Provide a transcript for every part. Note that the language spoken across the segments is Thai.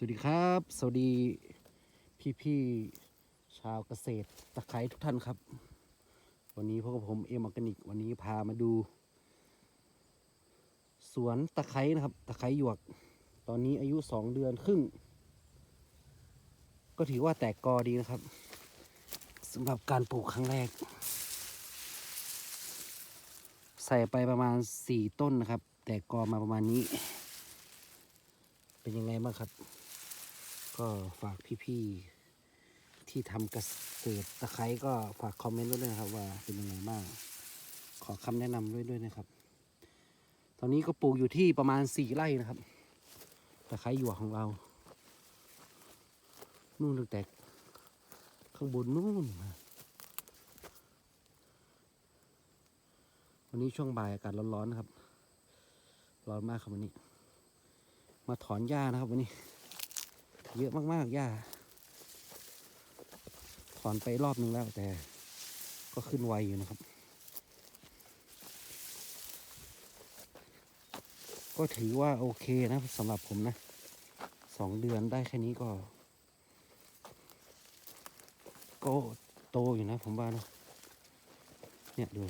สวัสดีครับ สวัสดีพี่ๆชาวเกษตรตะไคร้ทุกท่านครับ วันนี้พวกบผมเอ็มออร์แกนิก วันนี้พามาดู สวนตะไคร้นะครับ ตะไคร้หยวก ตอนนี้อายุสองเดือนครึ่ง ก็ถือว่าแตกกอดีนะครับสำหรับการปลูกครั้งแรก ใส่ไปประมาณสี่ต้นนะครับ แตกกอมาประมาณนี้ เป็นยังไงบ้างครับ ก็ฝากพี่ๆที่ทำเกษตรตะไคร้ก็ฝากคอมเมนต์ด้วยนะครับว่าเป็นยังไงบ้าง ขอคำแนะนำด้วยด้วยนะครับ ตอนนี้ก็ปลูกอยู่ที่ประมาณสี่ไร่นะครับตะไคร้หยวกของเรา นู่นตั้งแต่ข้างบนนู่นมาวันนี้ช่วงบ่ายอากาศร้อนๆนะครับ ร้อนมากครับวันนี้ มาถอนหญ้านะครับวันนี้ เยอะมากๆหญ้าถอนไปรอบนึงแล้วแต่ก็ขึ้นไวอยู่นะครับ ก็ถือว่าโอเคนะสำหรับผมนะสองเดือนได้แค่นี้ก็ก็โตอยู่นะผมว่านะเนี่ยดู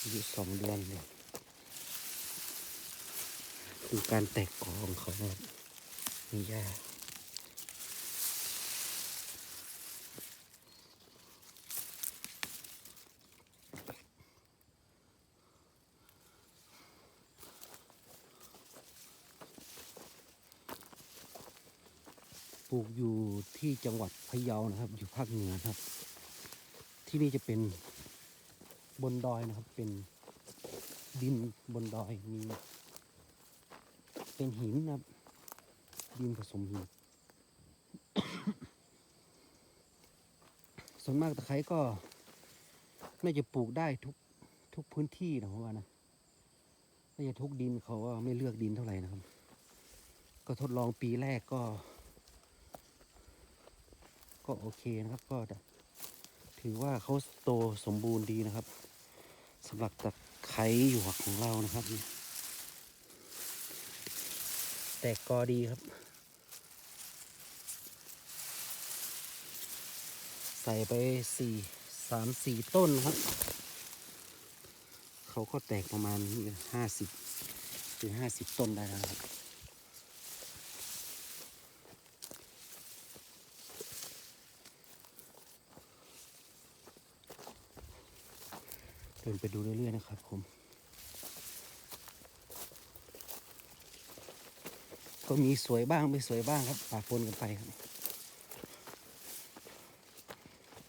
อายุสองเดือนเนี่ยดูการแตกกอของเขาครับ มีหญ้าปลูกอยู่ที่จังหวัดพะเยานะครับ อยู่ภาคเหนือครับ ที่นี่จะเป็นบนดอยนะครับ เป็นดินบนดอยมีเป็นหินนะครับ ดินผสมหินส่วนมากตะไคร้ก็ น่าจะปลูกได้ทุกทุกพื้นที่นะผมว่านะน่าจะทุกดินเขาก็ไม่เลือกดินเท่าไหร่นะครับ ก็ทดลองปีแรกก็ ก็โอเคนะครับ ก็ถือว่าเขาโตสมบูรณ์ดีนะครับสำหรับตะไคร้หยวกของเรานะครับ แตกกอดีครับ ใส่ไปสี่สามสี่ต้นครับ เขาก็แตกประมาณห้าสิบถึงห้าสิบต้นได้แล้วครับเดินไปดูเรื่อยๆนะครับผม ก็มีสวยบ้างไม่สวยบ้างครับปะปนกันไปครับ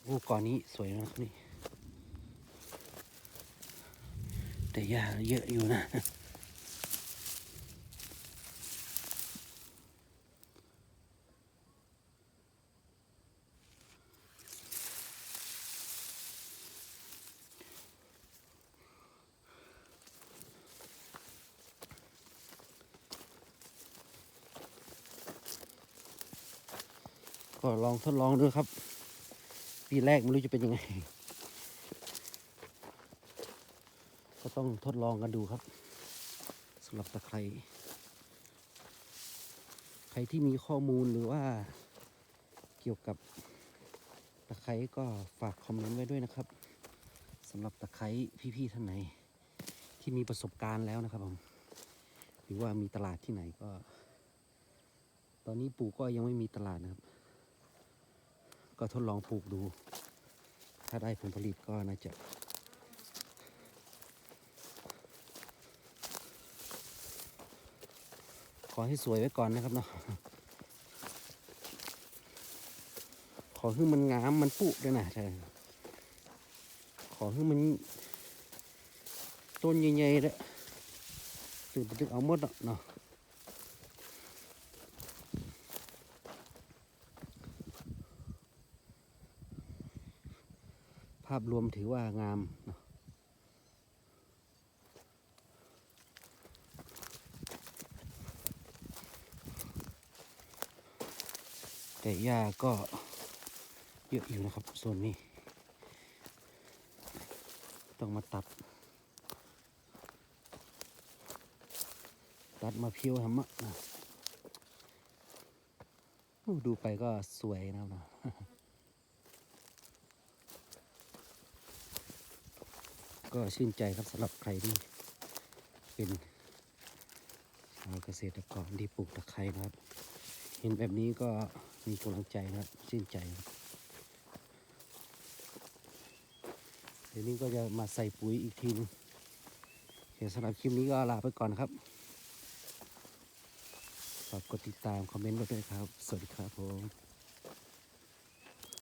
โอ้ก่อนนี้สวยนะครับนี่ แต่หญ้าเยอะอยู่นะ ก็ลองทดลองดูครับ ปีแรกไม่รู้จะเป็นยังไง ก็ต้องทดลองกันดูครับสำหรับตะไคร้ใครที่มีข้อมูลหรือว่าเกี่ยวกับตะไคร้ก็ฝากคอมเมนต์ไว้ด้วยนะครับสำหรับตะไคร้พี่ๆท่านไหน ที่มีประสบการณ์แล้วนะครับผมหรือว่ามีตลาดที่ไหนก็ ตอนนี้ปลูกก็ยังไม่มีตลาดนะครับ ก็ทดลองปลูกดู ถ้าได้ผลผลิตก็น่าจะ ขอให้สวยไว้ก่อนนะครับเนาะขอให้มันงามมันปุด้วยนะใช่ขอให้มัน ต้นใหญ่ๆเลยตื่นไปตึกเอาหมดเนาะ ภาพรวมถือว่างามนะแต่หญ้าก็เยอะอยู่นะครับส่วนนี้ ต้องมาตัด ตัดมาเพียวทำมะนะดูไปก็สวยนะครับเนาะ ก็ชื่นใจครับสำหรับใครที่เป็นชาวเกษตรกรที่ปลูกตะไคร้นะครับ เห็นแบบนี้ก็มีกำลังใจนะครับชื่นใจเดี๋ยวนี้ก็จะมาใส่ปุ๋ยอีกทีนึงโอเคสำหรับคลิปนี้ก็ลาไปก่อนครับฝากกดติดตามคอมเมนต์ไว้ด้วยครับ สวัสดีครับผม